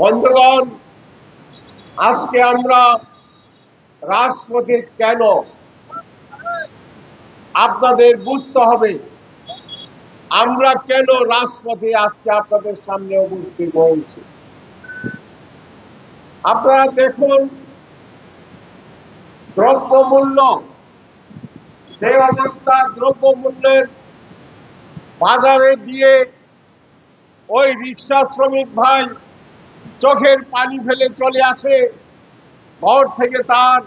বন্ধুগণ, আজকে আমরা রাজপথে কেন আপনাদের বুঝতে হবে। আমরা কেন রাজপথে আজকে আপনাদের সামনে উপস্থিত হয়েছি? আপনারা দেখুন, দ্রব্যমূল্য, যে অবস্থা দ্রব্যমূল্যের বাজারে দিয়ে ওই রিক্সা শ্রমিক ভাই চোখের পানি ফেলে চলে আসে। ঘর থেকে তার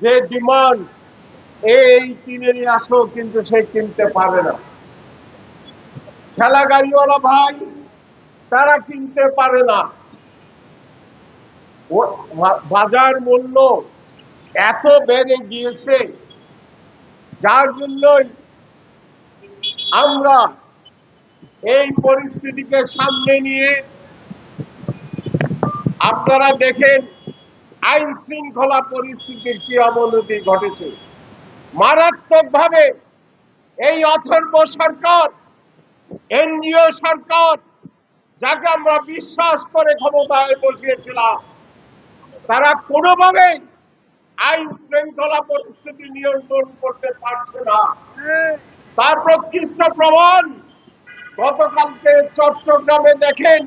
যে ডিমান্ড, এই কিনে আসো কিন্তু সে কিনতে পারে না। ঠেলা গাড়িওয়ালা ভাই, তারা কিনতে পারে না। বাজার মূল্য এত বেড়ে গিয়েছে, যার জন্যই আমরা এই পরিস্থিতিকে সামনে নিয়ে আপনারা দেখেন, আইন শৃঙ্খলা পরিস্থিতির কি অবনতি ঘটেছে। মারাত্মকভাবে এই অথর্ব সরকার, এনজিও সরকার, যাকে আমরা বিশ্বাস করে ক্ষমতায় বসিয়েছিলাম, তারা কোনোভাবেই আইন শৃঙ্খলা পরিস্থিতি নিয়ন্ত্রণ করতে পারছে না। তার প্রকৃষ্ট প্রমাণ গতকালকে চট্টগ্রামে দেখেন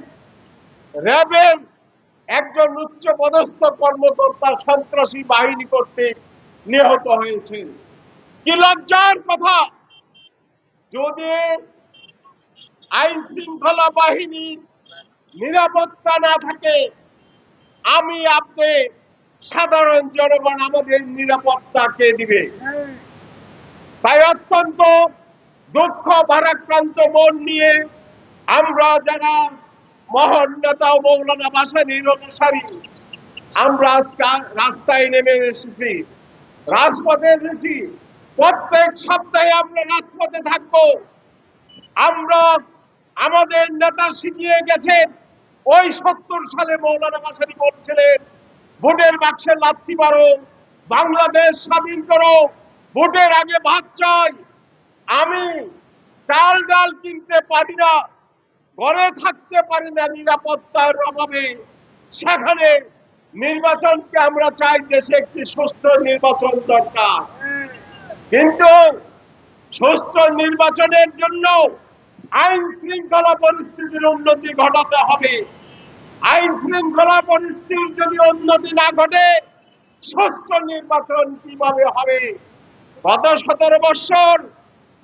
র্যাবের একজন উচ্চ পদস্থ কর্মকর্তা সন্ত্রাসী বাহিনী কর্তৃক নিহত হয়েছেন কি লজ্জার কথা! যদি আইন শৃঙ্খলা বাহিনীর নিরাপত্তা না থাকে, আমি আপনি সাধারণ জনগণ আমাদের নিরাপত্তা কে দিবে? তাই অত্যন্ত দুঃখ, ভারাক্রান্ত মন নিয়ে আমরা যারা মহান নেতা মৌলানা বাসানির অনুসারী আমরা আজকে রাস্তায় নেমে এসেছি, রাজপথে এসেছি। প্রত্যেক সপ্তাহে আমরা রাজপথে থাকব। আমরা আমাদের নেতা শিখিয়ে গেছেন, ওই সত্তর সালে মৌলানা বাসানি বলছিলেন, ভোটের বাক্সে লাথি মারো, বাংলাদেশ স্বাধীন করো, ভোটের আগে ভাত চাই। আমি চাল ডাল কিনতে পারি না ঘরে থাকতে পারি না নিরাপত্তার অভাবে। সেখানে নির্বাচনকে আমরা চাই দেশে একটি সুস্থ নির্বাচন দরকার। কিন্তু সুস্থ নির্বাচনের জন্য আইন শৃঙ্খলা পরিস্থিতির উন্নতি ঘটাতে হবে। আইন শৃঙ্খলা পরিস্থিতির যদি উন্নতি না ঘটে, সুস্থ নির্বাচন কীভাবে হবে? গত সতেরো বছর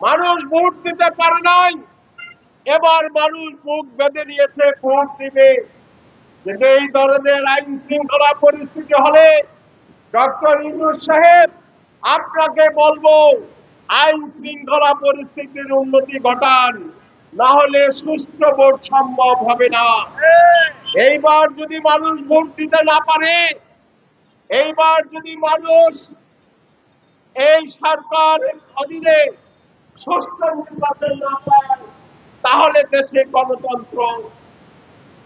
মানুষ ভোট দিতে পারে নাই। এবার মানুষ মুখ বেঁধে নিয়েছে ভোট দিবে। এই ধরনের আইন শৃঙ্খলা পরিস্থিতি হলে ডক্টর ইন্দুর সাহেব, আপনাকে বলব, আইন শৃঙ্খলা পরিস্থিতির উন্নতি ঘটান না হলে সুস্থ ভোট সম্ভব হবে না। এইবার যদি মানুষ ভোট দিতে না পারে, এইবার যদি মানুষ এই সরকারের অধীনে সুস্থ নির্বাচন না পায় তাহলে দেশে গণতন্ত্র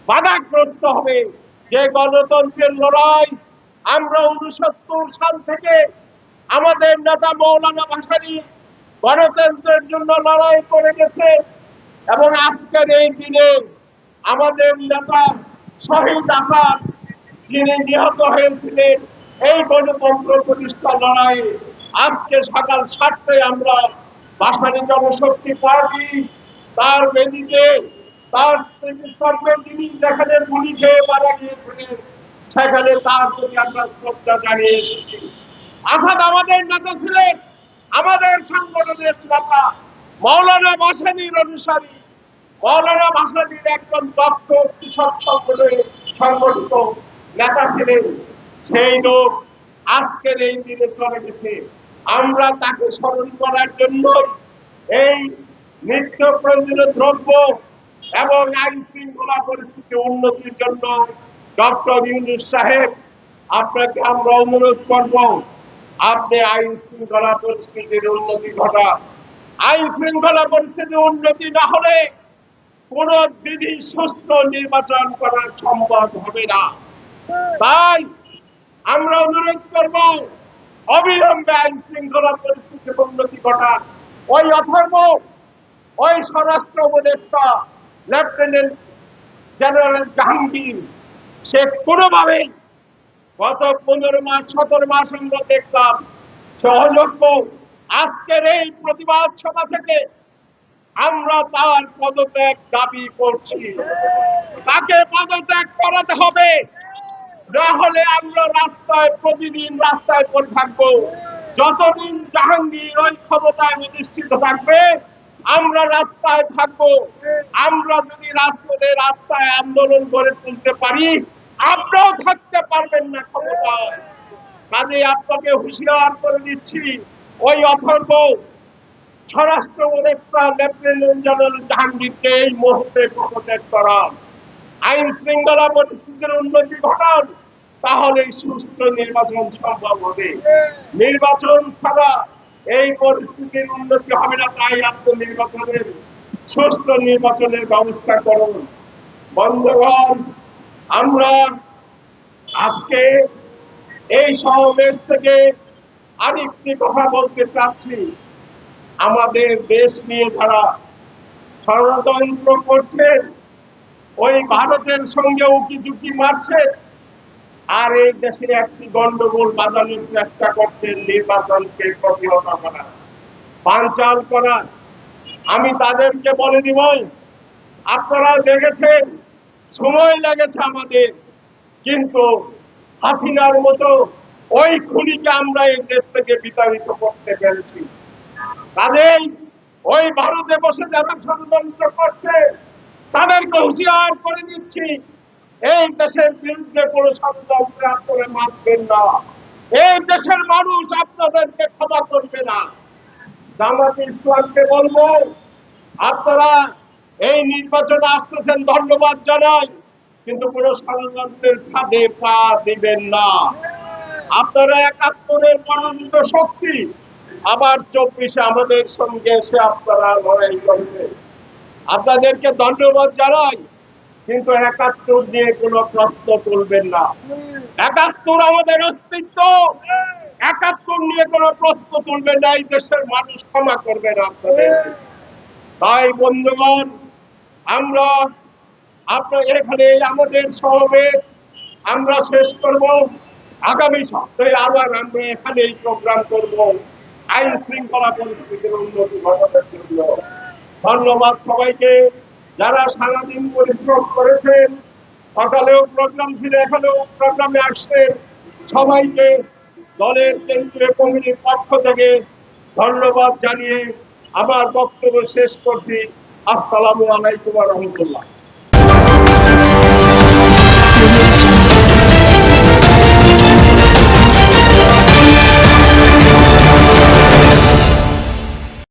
বাধাগ্রস্ত হবে। যে গণতন্ত্রের লড়াই আমরা উনসত্তর সাল থেকে আমাদের নেতা মৌলানা ভাসানী গণতন্ত্রের জন্য লড়াই করে গেছে এবং আজকের এই দিনে আমাদের নেতা শহীদ আসাদ যিনি নিহত হয়েছিলেন, এই গণতন্ত্র প্রতিষ্ঠা লড়াইয়ে আজকে সকাল সাতটায় আমরা ভাসানী জনশক্তি পার্টি তার বেদিতে তার স্মৃতিস্তম্ভে তিনি যেখানে গুলি খেয়ে মারা গিয়েছিলেন, সেখানে তার প্রতি আমরা শ্রদ্ধা জানিয়ে এসেছি। আসাদ আমাদের নেতা ছিলেন, আমাদের সংগঠনের নেতা, মৌলানা বাসানির অনুসারী। মৌলানা বাসানির একজন দক্ষ কৃষক সংগঠনের সংগঠিত নেতা ছিলেন। সেই লোক আজকের এই দিনে চলে গেছে। আমরা তাকে স্মরণ করার জন্য এই নিত্য প্রয়োজনীয় দ্রব্য এবং আইন শৃঙ্খলা পরিস্থিতি উন্নতির জন্য ডক্টর ইউনুস সাহেব, আপনাকে আমরা অনুরোধ করব, আপনি আইন শৃঙ্খলা পরিস্থিতির উন্নতি ঘটা। আইন শৃঙ্খলা পরিস্থিতি উন্নতি না হলে কোন দিনই সুস্থ নির্বাচন করা সম্ভব হবে না। তাই আমরা অনুরোধ করব, অবিলম্বে আইন শৃঙ্খলা পরিস্থিতির উন্নতি ঘটান ওই অথর্ব ওই স্বরাষ্ট্র উপদেষ্টা, লেফটেন্যান্ট জেনারেল জাহাঙ্গীর, সে কোনোভাবেই গত পনেরো মাস, সতেরো মাস আমরা দেখলাম সহযোগ্য। আজকের এই প্রতিবাদ সভা থেকে আমরা তার পদত্যাগ দাবি করছি। তাকে পদত্যাগ করাতে হবে। না হলে আমরা রাস্তায়, প্রতিদিন রাস্তায় পড়ে থাকব। যতদিন জাহাঙ্গীর ওই ক্ষমতায় অধিষ্ঠিত থাকবে আমরা রাস্তায় থাকব। আমরা যদি রাজপথে রাস্তায় আন্দোলন গড়ে তুলতে পারি আপনিও থাকতে পারবেন না ক্ষমতায়। কাজে আপনাকে হুঁশিয়ার করে দিচ্ছি, ওই অথর্ব স্বরাষ্ট্র উপদেষ্টা, লেফটেন্যান্ট জেনারেল জাহাঙ্গীরকে এই মুহূর্তে পদত্যাগ করা। আইন শৃঙ্খলা পরিস্থিতির উন্নতি ঘটান তাহলে সুস্থ নির্বাচন সম্ভব হবে। নির্বাচন ছাড়া এই পরিস্থিতির উন্নতি হবে না, তাই আত্মনির্বাচনের সুস্থ নির্বাচনের ব্যবস্থা করুন। বন্ধুগণ, আমরা আজকে এই সমাবেশ থেকে আরেকটি কথা বলতে চাচ্ছি। আমাদের দেশ নিয়ে যারা ষড়যন্ত্র করছেন ওই ভারতের সঙ্গে উকি ঝুঁকি মারছে আর এই দেশে একটি গন্ডগোল বাজানোর চেষ্টা করছেন নির্বাচনকে প্রতিহত করা করা আমি তাদেরকে বলে দিব, আপনারা দেখেছেন সময় লেগেছে আমাদের, কিন্তু হাসিনার মতো ওই খুনিকে আমরা এই দেশ থেকে বিতাড়িত করতে পেরেছি। কাজেই ওই ভারতে বসে যারা ষড়যন্ত্র করছে, তাদেরকে হুঁশিয়ার করে দিচ্ছি এই দেশের বিরুদ্ধে কোনো ষড়যন্ত্র করে মানবেন না। এই দেশের মানুষ আপনাদেরকে ক্ষমা করবে না। জামাত ইসলামকে বলব, আপনারা এই নির্বাচনে আসতেছেন ধন্যবাদ জানাই, কিন্তু কোন ষড়যন্ত্রের ফাঁদে পা দিবেন না। আপনারা একাত্তরের মনোনীত শক্তি, আবার চব্বিশে আমাদের সঙ্গে এসে আপনারা লড়াই করবেন। আপনাদেরকে ধন্যবাদ জানাই। কিন্তু একাত্তর নিয়ে কোনো প্রশ্ন তুলবেন না। একাত্তর আমাদের অস্তিত্ব। একাত্তর নিয়ে কোনো প্রশ্ন তুলবেন না, এই দেশের মানুষ ক্ষমা করবেন আপনাদের। তাই বন্ধুগণ, আমরা আপনার এখানে আমাদের সমাবেশ আমরা শেষ করব। আগামী সপ্তাহে আবার আমরা এখানে এই প্রোগ্রাম করব। আইন শৃঙ্খলা পরিস্থিতির উন্নতি ঘটানোর জন্য। ধন্যবাদ সবাইকে। যারা সারাদিন পরিশ্রম করেছেন সকালেও প্রোগ্রাম ছিল, এখানেও প্রোগ্রামে আসছেন সবাইকে দলের কেন্দ্রীয় কমিটির পক্ষ থেকে ধন্যবাদ জানিয়ে আমার বক্তব্য শেষ করছি। আসসালামু আলাইকুম রহমতুল্লাহ।